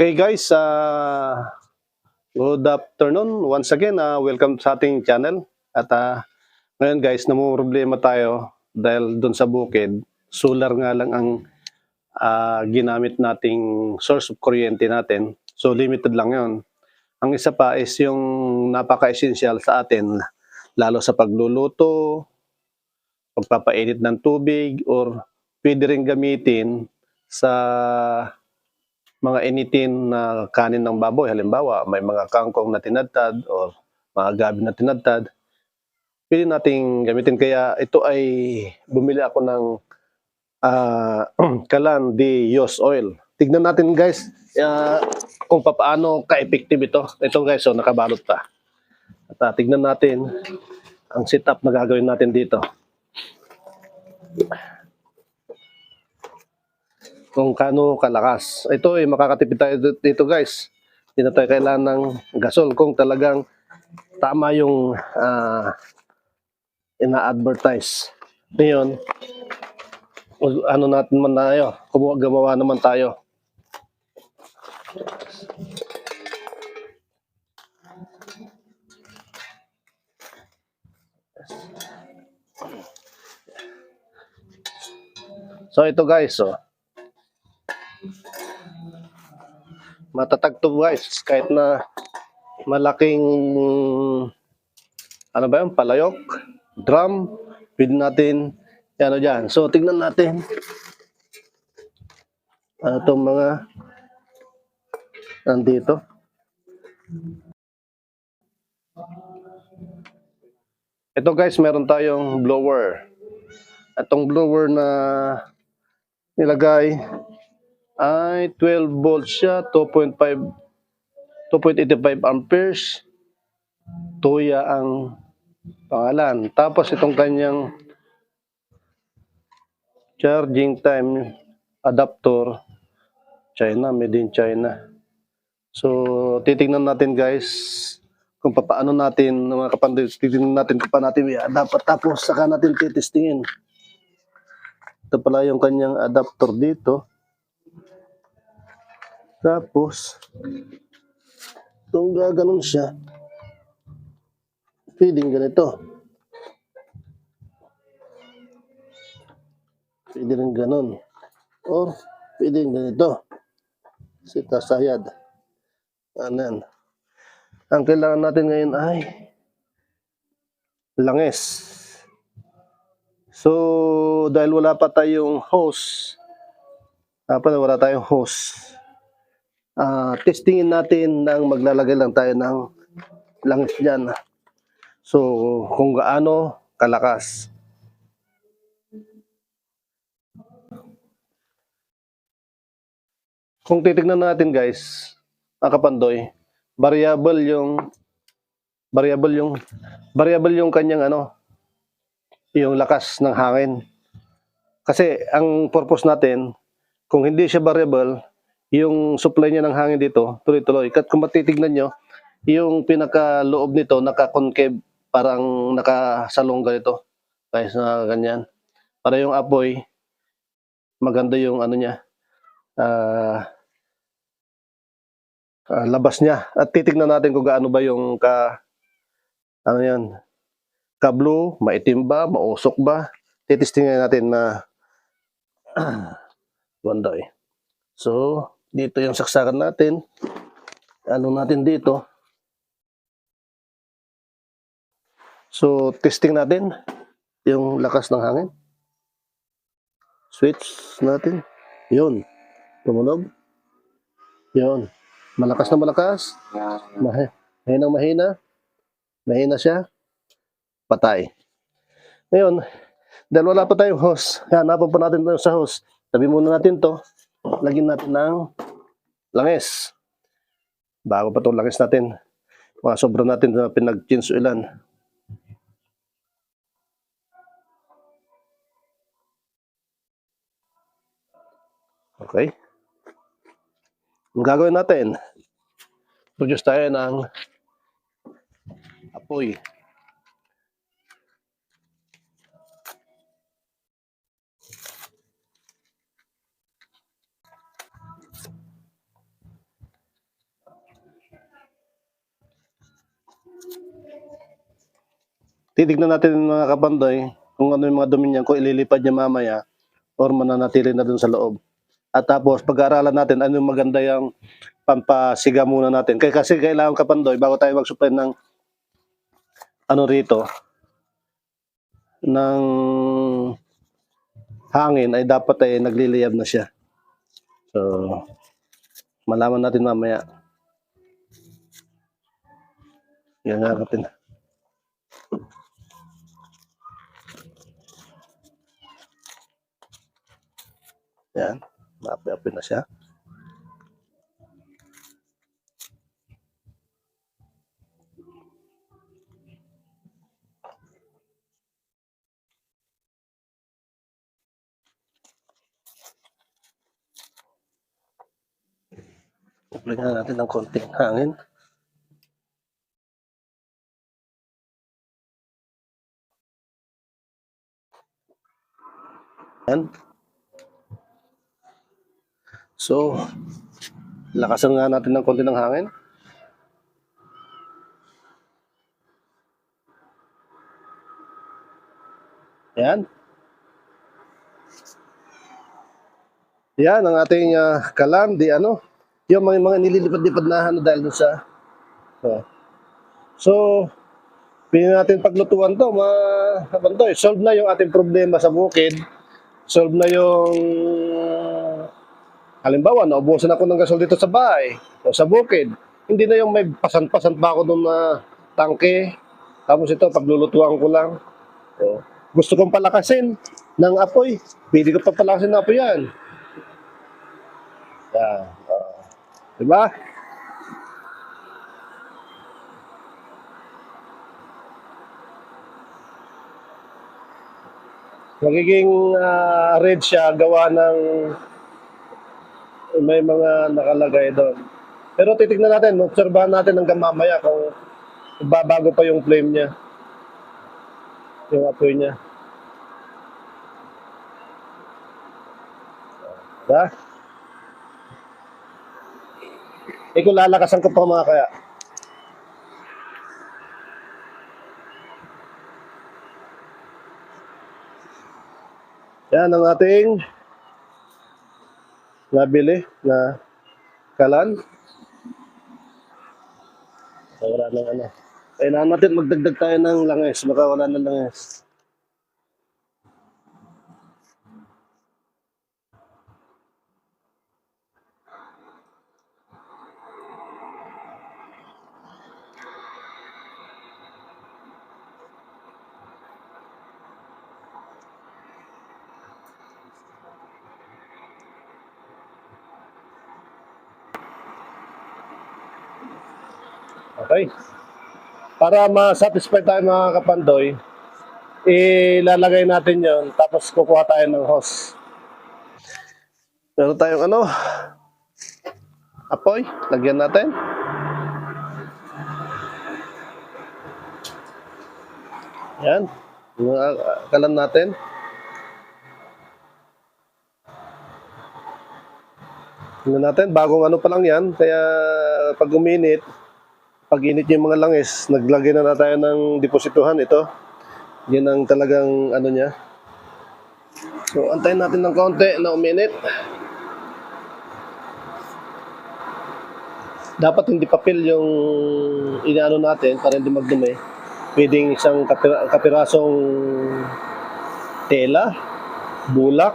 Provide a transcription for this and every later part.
Okay guys, uh, good afternoon. Once again, uh, welcome sa ating channel. At uh, ngayon guys, problema tayo dahil doon sa bukid, solar nga lang ang uh, ginamit nating source of kuryente natin. So limited lang yon. Ang isa pa is yung napaka-essential sa atin, lalo sa pagluluto, pagpapainit ng tubig, or pwede rin gamitin sa mga initin na kanin ng baboy. Halimbawa, may mga kangkong na tinadtad o mga gabi na tinadtad. Pwede nating gamitin. Kaya ito ay bumili ako ng ah, Kalan de Yos Oil. Tignan natin guys ah, kung paano ka-effective ito. Ito guys, so nakabalot pa. At ah, tignan natin ang setup na gagawin natin dito. Kung kano kalakas. Ito ay makakatipid tayo dito guys. Hindi na tayo kailangan ng gasol kung talagang tama yung ah, ina-advertise. Ngayon, ano natin man tayo, kumuha gumawa naman tayo. So ito guys, oh. Matatag to guys kahit na malaking ano ba yun, palayok, drum, pwede natin ano dyan. So tignan natin ano itong mga nandito. Ito guys, meron tayong blower. Itong blower na nilagay ay 12 volts siya, 2.5 2.85 amperes. Tuya ang pangalan. Tapos itong kanyang charging time adapter China, made in China. So, titingnan natin guys kung paano natin, mga kapanday, titingnan natin kung paano natin i-adapt. Tapos, saka natin titistingin. Ito pala yung kanyang adapter dito. Tapos, kung gaganon siya, pwedeng ganito. Pwede rin ganon. Or, pwedeng ganito. Sita sayad. Anan. Ang kailangan natin ngayon ay langis. So, dahil wala pa tayong hose, dapat wala tayong hose, ah testingin natin nang maglalagay lang tayo ng langis dyan. So, kung gaano kalakas. Kung titignan natin guys, ang kapandoy, variable yung variable yung variable yung kanyang ano, yung lakas ng hangin. Kasi ang purpose natin, kung hindi siya variable, yung supply niya ng hangin dito, tuloy-tuloy. Kat kung matitignan nyo, yung pinakaloob nito, naka-concave, parang nakasalong ganito. Guys, na ganyan. Para yung apoy, maganda yung ano niya, ah, ah, labas niya. At titignan natin kung gaano ba yung ka, ano yan, ka-blue, maitim ba, mausok ba. Titistingnan natin na, ganda eh. So, dito yung saksakan natin. Ano natin dito. So, testing natin yung lakas ng hangin. Switch natin. Yun. Tumunog. Yun. Malakas na malakas. Mahi mahinang mahina. Mahina siya. Patay. Ngayon, dahil wala pa tayong hose, hanapan pa natin sa hose. Tabi muna natin to. Lagyan natin ng langis. Bago pa itong langis natin. Mga sobra natin na pinag-chinsuilan. Okay. Ang gagawin natin, produce tayo ng apoy. Titignan natin mga kapandoy kung ano yung mga dumi niyan, kung ililipad niya mamaya or mananatili na dun sa loob. At tapos, pag-aaralan natin ano yung maganda yung pampasiga muna natin. Kaya kasi kailangan kapandoy, bago tayo mag-supply ng ano rito, ng hangin ay dapat ay nagliliyab na siya. So, malaman natin mamaya. Yan nga natin. Yan. Maapi-api na siya. Lagyan natin ng konting hangin. Yan. So, lakasan nga natin ng konti ng hangin. Yan. Yan ang ating ah, kalam, di ano, yung mga, mga nililipad-lipad na ano dahil dun sa oh. So, pili natin paglutuan to, mga kabantoy. Solve na yung ating problema sa bukid. Solve na yung halimbawa, naubusan ako ng gasol dito sa bahay o sa bukid. Hindi na yung may pasan-pasan pa ako doon na tangke. Tapos ito, paglulutuan ko lang. So, gusto kong palakasin ng apoy. Pwede ko pa palakasin ng apoy yan. Yan. ah. diba? Magiging ah, red siya gawa ng may mga nakalagay doon. Pero titignan natin, obserbahan natin hanggang mamaya kung babago pa yung flame niya. Yung apoy niya. Diba? Eh kung lalakasan ko pa mga kaya. Yan ang ating nabili na kalan. So, wala nang ano. Kailangan natin magdagdag tayo ng langis. Baka wala ng langis. Okay. Para ma-satisfy tayo mga kapandoy, ilalagay natin yon tapos kukuha tayo ng hose. Meron tayong ano, apoy, lagyan natin. Yan, kalan natin. Tingnan natin, bagong ano pa lang yan, kaya pag uminit, pag init yung mga langis, naglagay na na tayo ng deposituhan ito. Yan ang talagang ano niya. So, antayin natin ng konti na uminit. Dapat hindi papel yung inaano natin para hindi magdumi. Pwedeng isang kapira- kapirasong tela, bulak,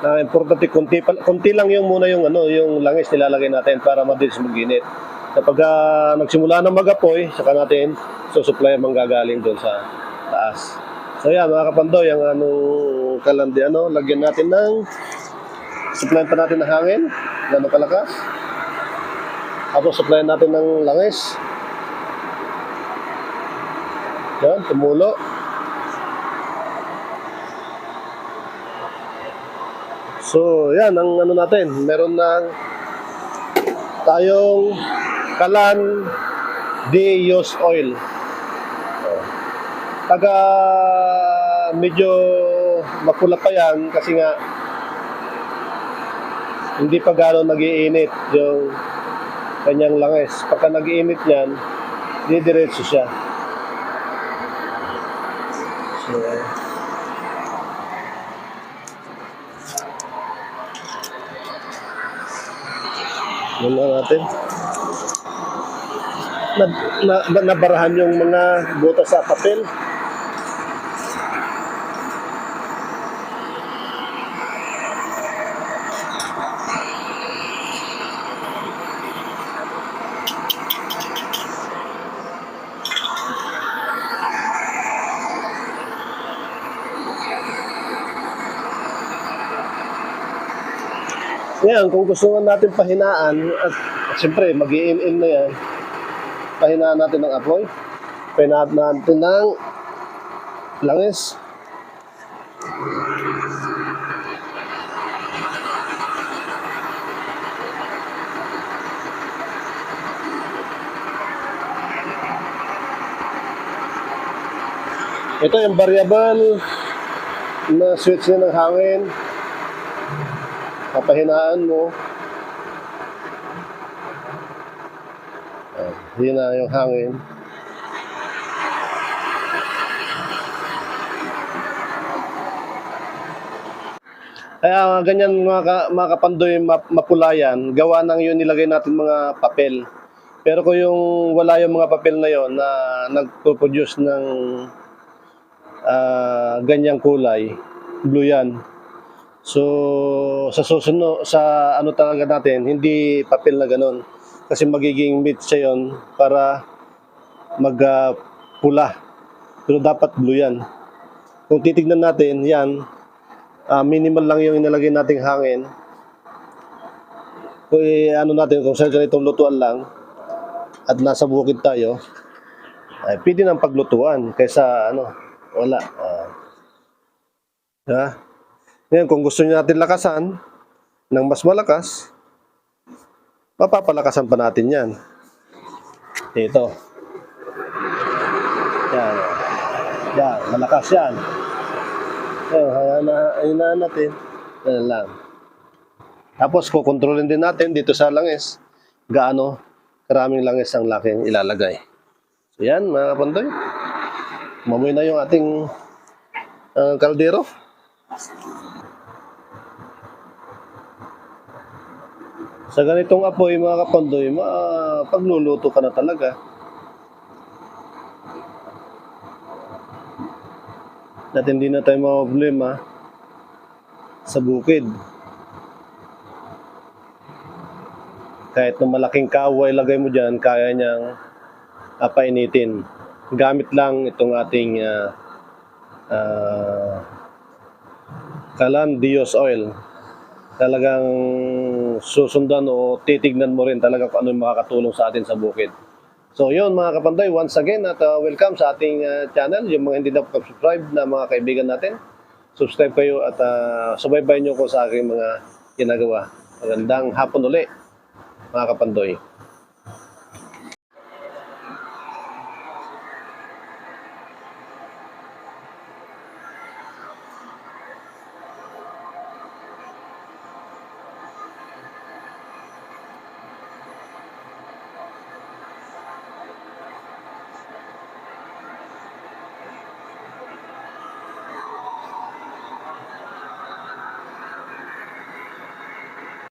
na importante konti, konti lang yung muna yung ano, yung langis nilalagay natin para mabilis mag-init. Kapag ah, nagsimula ng mag-apoy, saka natin susupply ang manggagaling doon sa taas. So yan mga kapandoy, ang anong kalandi ano, lagyan natin ng supply pa natin ng hangin, gano'ng kalakas. Tapos supply natin ng langis. Yan, tumulo. So, yan ang ano natin. Meron ng tayong kalan use oil. Taga medyo mapula pa yan kasi nga hindi pa gano'n nagiinit yung kanyang langis. Pagka nagiinit yan, didiretso siya. So, Wala natin. Na, na, nabarahan yung mga butas sa papel. Ngayon, kung gusto natin pahinaan, at, at siyempre, mag in na yan, pahinaan natin ng apoy, pahinaan natin ng langis. Ito yung variable na switch niya ng hangin papahinaan mo. Ah, hina yung hangin. Kaya ganyan mga, ka, mga kapandoy map, mapulayan, gawa ng yun nilagay natin mga papel. Pero kung yung wala yung mga papel na yon na nagpo-produce ng ah, ganyang kulay, blue yan, So, sa susunod, sa ano talaga natin, hindi papel na ganun. Kasi magiging meat siya yun para magpula. Pero dapat blue yan. Kung titignan natin, yan, ah, minimal lang yung inalagay nating hangin. Kung i- ano natin, kung sa ganitong lutuan lang, at nasa bukid tayo, ay pwede ng paglutuan kaysa ano, wala. Ah. Ha? Ngayon, kung gusto niyo natin lakasan ng mas malakas, mapapalakasan pa natin yan. Ito. Yan. Yan, malakas yan. Yan, hayaan na, hayaan natin. Yan lang. Tapos, kukontrolin din natin dito sa langis gaano karaming langis ang laking ilalagay. So, yan, mga kapandoy. Mamoy na yung ating ah, kaldero. Sa ganitong apoy, mga kapandoy, ma pagluluto ka na talaga. At hindi na tayo mga problema sa bukid. Kahit na malaking kaway lagay mo dyan, kaya niyang ah, painitin. Gamit lang itong ating uh, kalan Dios oil talagang susundan o titignan mo rin talaga kung ano yung makakatulong sa atin sa bukid. So yun mga kapanday, once again at uh, welcome sa ating uh, channel. Yung mga hindi na subscribe na mga kaibigan natin, subscribe kayo at uh, subaybayan nyo ko sa aking mga ginagawa. Magandang hapon uli mga kapandoy.